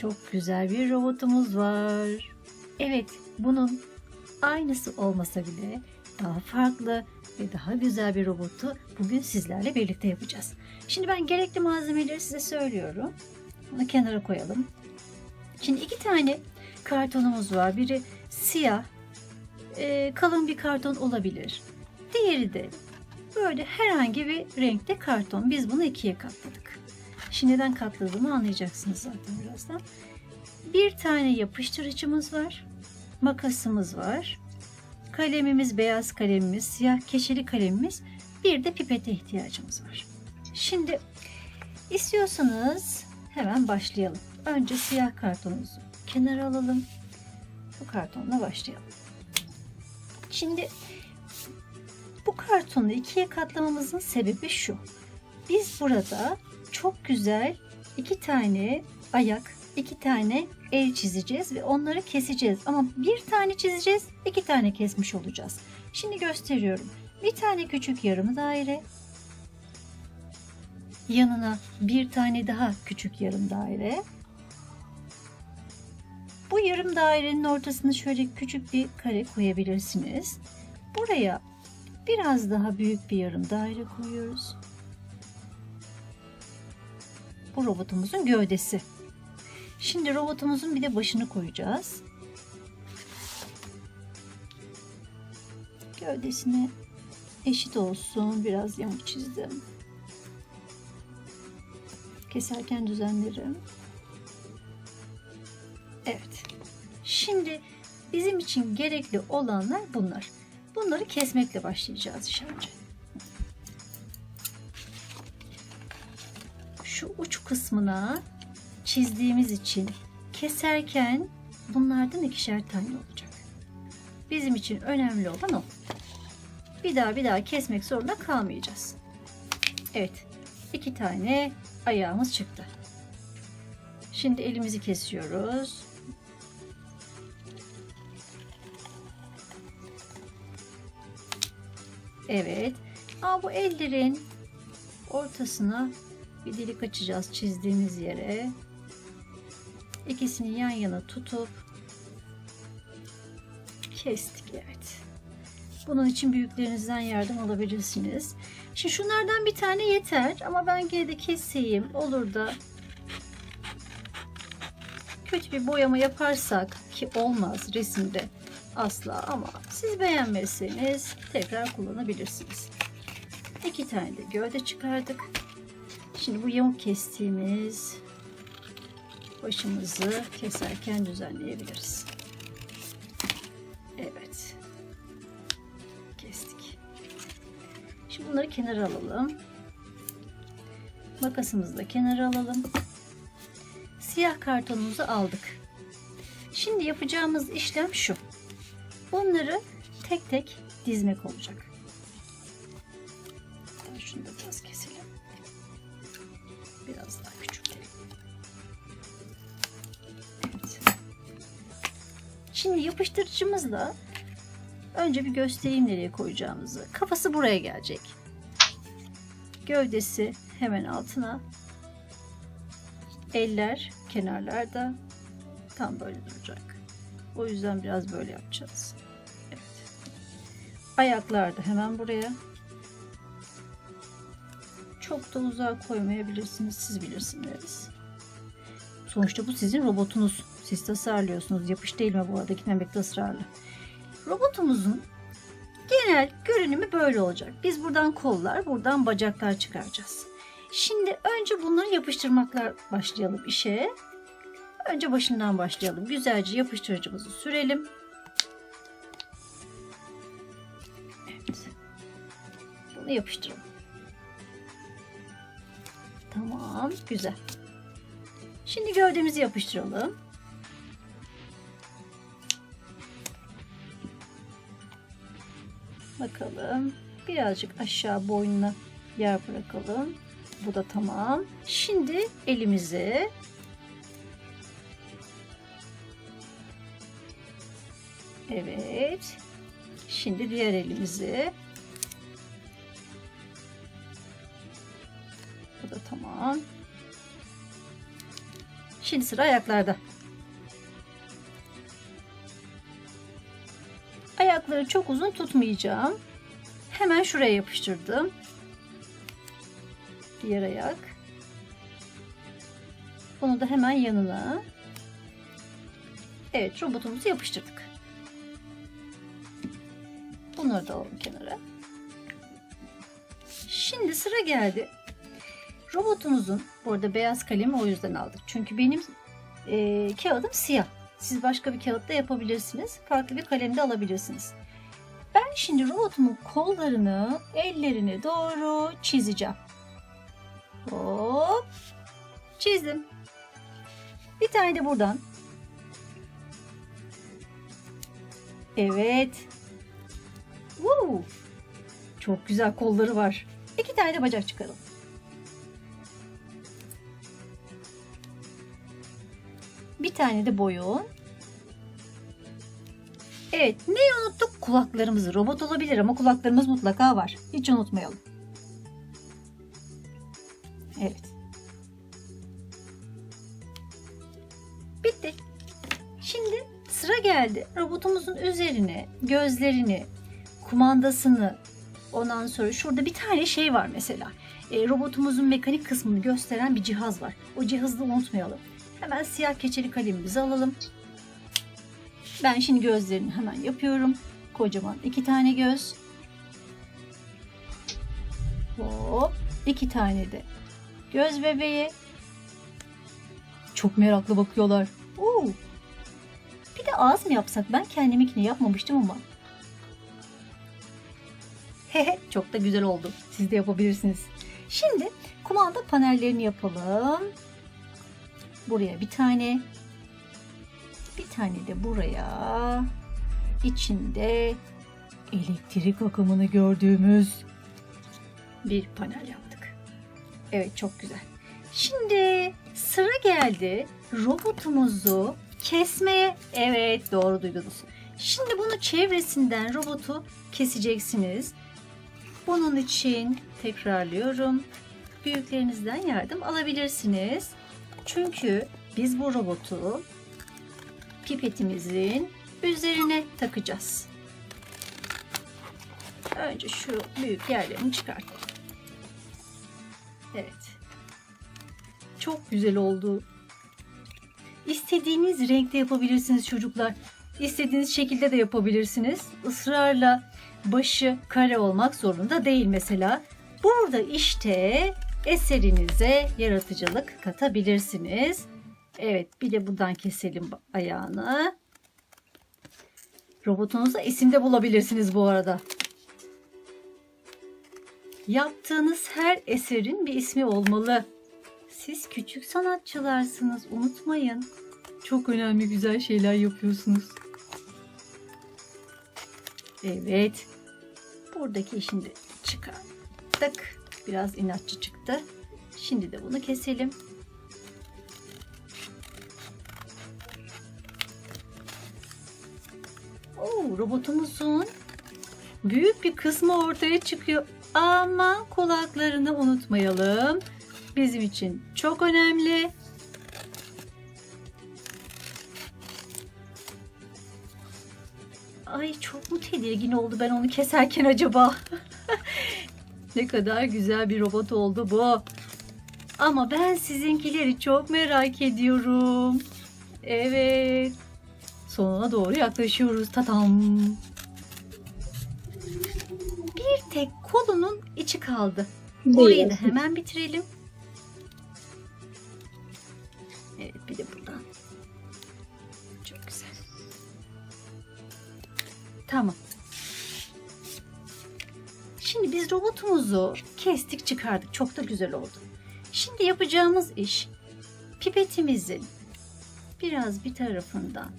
Çok güzel bir robotumuz var. Evet, bunun aynısı olmasa bile daha farklı ve daha güzel bir robotu bugün sizlerle birlikte yapacağız. Şimdi ben gerekli malzemeleri size söylüyorum. Bunu kenara koyalım. Şimdi iki tane kartonumuz var. Biri siyah, e, kalın bir karton olabilir. Diğeri de böyle herhangi bir renkte karton. Biz bunu ikiye katladık. Şimdi neden katladığımı anlayacaksınız zaten birazdan. Bir tane yapıştırıcımız var. Makasımız var. Kalemimiz, beyaz kalemimiz, siyah keçeli kalemimiz. Bir de pipete ihtiyacımız var. Şimdi istiyorsanız hemen başlayalım. Önce siyah kartonumuzu kenara alalım. Bu kartonla başlayalım. Şimdi bu kartonu ikiye katlamamızın sebebi şu. Biz burada çok güzel iki tane ayak, iki tane el çizeceğiz ve onları keseceğiz. Ama bir tane çizeceğiz, iki tane kesmiş olacağız. Şimdi gösteriyorum. Bir tane küçük yarım daire. Yanına bir tane daha küçük yarım daire. Bu yarım dairenin ortasına şöyle küçük bir kare koyabilirsiniz. Buraya biraz daha büyük bir yarım daire koyuyoruz. Bu robotumuzun gövdesi. Şimdi robotumuzun bir de başını koyacağız. Gövdesine eşit olsun. Biraz yamuk çizdim. Keserken düzenlerim. Evet. Şimdi bizim için gerekli olanlar bunlar. Bunları kesmekle başlayacağız işe Şu uç kısmına çizdiğimiz için keserken bunlardan ikişer tane olacak. Bizim için önemli olan o. Bir daha bir daha kesmek zorunda kalmayacağız. Evet. iki tane ayağımız çıktı. Şimdi elimizi kesiyoruz. Evet. Aa, bu ellerin ortasına bir delik açacağız çizdiğimiz yere. İkisini yan yana tutup kestik. Evet. Bunun için büyüklerinizden yardım alabilirsiniz. Şimdi şunlardan bir tane yeter ama ben gene de keseyim. Olur da kötü bir boyama yaparsak ki olmaz resimde asla ama siz beğenmezseniz tekrar kullanabilirsiniz. İki tane de gövde çıkardık. Şimdi bu yamuk kestiğimiz başımızı keserken düzenleyebiliriz. Evet. Kestik. Şimdi bunları kenara alalım. Makasımızı da kenara alalım. Siyah kartonumuzu aldık. Şimdi yapacağımız işlem şu. Bunları tek tek dizmek olacak. Şunu da biraz keselim. Biraz daha küçültelim. Evet. Şimdi yapıştırıcımızla önce bir göstereyim nereye koyacağımızı. Kafası buraya gelecek. Gövdesi hemen altına. Eller kenarlarda tam böyle duracak. O yüzden biraz böyle yapacağız. Evet. Ayaklar da hemen buraya. Çok da uzağa koymayabilirsiniz. Siz bilirsiniz. Sonuçta bu sizin robotunuz. Siz tasarlıyorsunuz. Yapış değil mi bu arada? Gitmemekte ısrarlı. Robotumuzun genel görünümü böyle olacak. Biz buradan kollar, buradan bacaklar çıkaracağız. Şimdi önce bunları yapıştırmakla başlayalım işe. Önce başından başlayalım. Güzelce yapıştırıcımızı sürelim. Evet. Bunu yapıştıralım. Tamam, güzel. Şimdi gövdemizi yapıştıralım. Bakalım. Birazcık aşağı boynuna yer bırakalım. Bu da tamam. Şimdi elimizi Evet. Şimdi diğer elimizi Bu da tamam. Şimdi sıra ayaklarda. Ayakları çok uzun tutmayacağım. Hemen şuraya yapıştırdım. Diğer ayak. Bunu da hemen yanına. Evet robotumuzu yapıştırdık. Bunları da alalım kenara. Şimdi sıra geldi. Robotumuzun, bu arada beyaz kalemi o yüzden aldık. Çünkü benim e, kağıdım siyah. Siz başka bir kağıtta yapabilirsiniz. Farklı bir kalemde alabilirsiniz. Ben şimdi robotumun kollarını, ellerini doğru çizeceğim. Hop. Çizdim. Bir tane de buradan. Evet. Woo. Çok güzel kolları var. İki tane de bacak çıkaralım. Bir tane de boyun. Evet, neyi unuttuk? Kulaklarımızı. Robot olabilir ama kulaklarımız mutlaka var. Hiç unutmayalım. Evet. Bitti. Şimdi sıra geldi. Robotumuzun üzerine gözlerini, kumandasını, ondan sonra şurada bir tane şey var mesela. E, robotumuzun mekanik kısmını gösteren bir cihaz var. O cihazı da unutmayalım. Hemen siyah keçeli kalemimizi alalım. Ben şimdi gözlerini hemen yapıyorum. Kocaman iki tane göz. Hop. iki tane de göz bebeği. Çok meraklı bakıyorlar. Oo. Bir de ağız mı yapsak? Ben kendiminkini yapmamıştım ama. Hehe çok da güzel oldu. Siz de yapabilirsiniz. Şimdi kumanda panellerini yapalım. Buraya bir tane. Bir tane de buraya. İçinde elektrik akımını gördüğümüz bir panel yaptık. Evet çok güzel. Şimdi sıra geldi robotumuzu kesmeye. Evet doğru duydunuz. Şimdi bunu çevresinden robotu keseceksiniz. Bunun için tekrarlıyorum. Büyüklerinizden yardım alabilirsiniz. Çünkü biz bu robotu pipetimizin üzerine takacağız. Önce şu büyük yerlerini çıkartalım. Evet. Çok güzel oldu. İstediğiniz renkte yapabilirsiniz çocuklar. İstediğiniz şekilde de yapabilirsiniz. Israrla başı kare olmak zorunda değil mesela. Burada işte eserinize yaratıcılık katabilirsiniz. Evet bir de buradan keselim ayağını. Robotunuza isim de bulabilirsiniz bu arada. Yaptığınız her eserin bir ismi olmalı. Siz küçük sanatçılarsınız unutmayın. Çok önemli güzel şeyler yapıyorsunuz. Evet. Buradaki işini de çıkarttık. Biraz inatçı çıktı. Şimdi de bunu keselim. Oo, robotumuzun büyük bir kısmı ortaya çıkıyor. Ama kulaklarını unutmayalım. Bizim için çok önemli. Ay çok mu tedirgin oldu ben onu keserken acaba? ne kadar güzel bir robot oldu bu. Ama ben sizinkileri çok merak ediyorum. Evet. Sonuna doğru yaklaşıyoruz. Tatam. Bir tek kolunun içi kaldı. Orayı da hemen bitirelim. Evet bir de buradan. Çok güzel. Tamam. Şimdi biz robotumuzu kestik çıkardık. Çok da güzel oldu. Şimdi yapacağımız iş pipetimizin biraz bir tarafından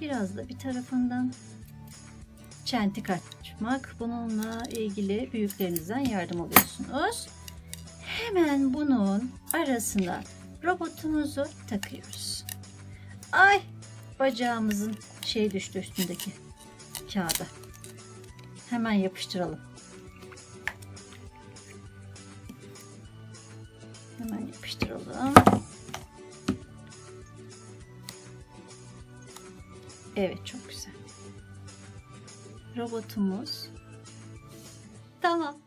biraz da bir tarafından çentik açmak. Bununla ilgili büyüklerinizden yardım alıyorsunuz. Hemen bunun arasına robotumuzu takıyoruz. Ay bacağımızın şey düştü üstündeki kağıda. Hemen yapıştıralım. Hemen yapıştıralım. Evet çok güzel. Robotumuz tamam.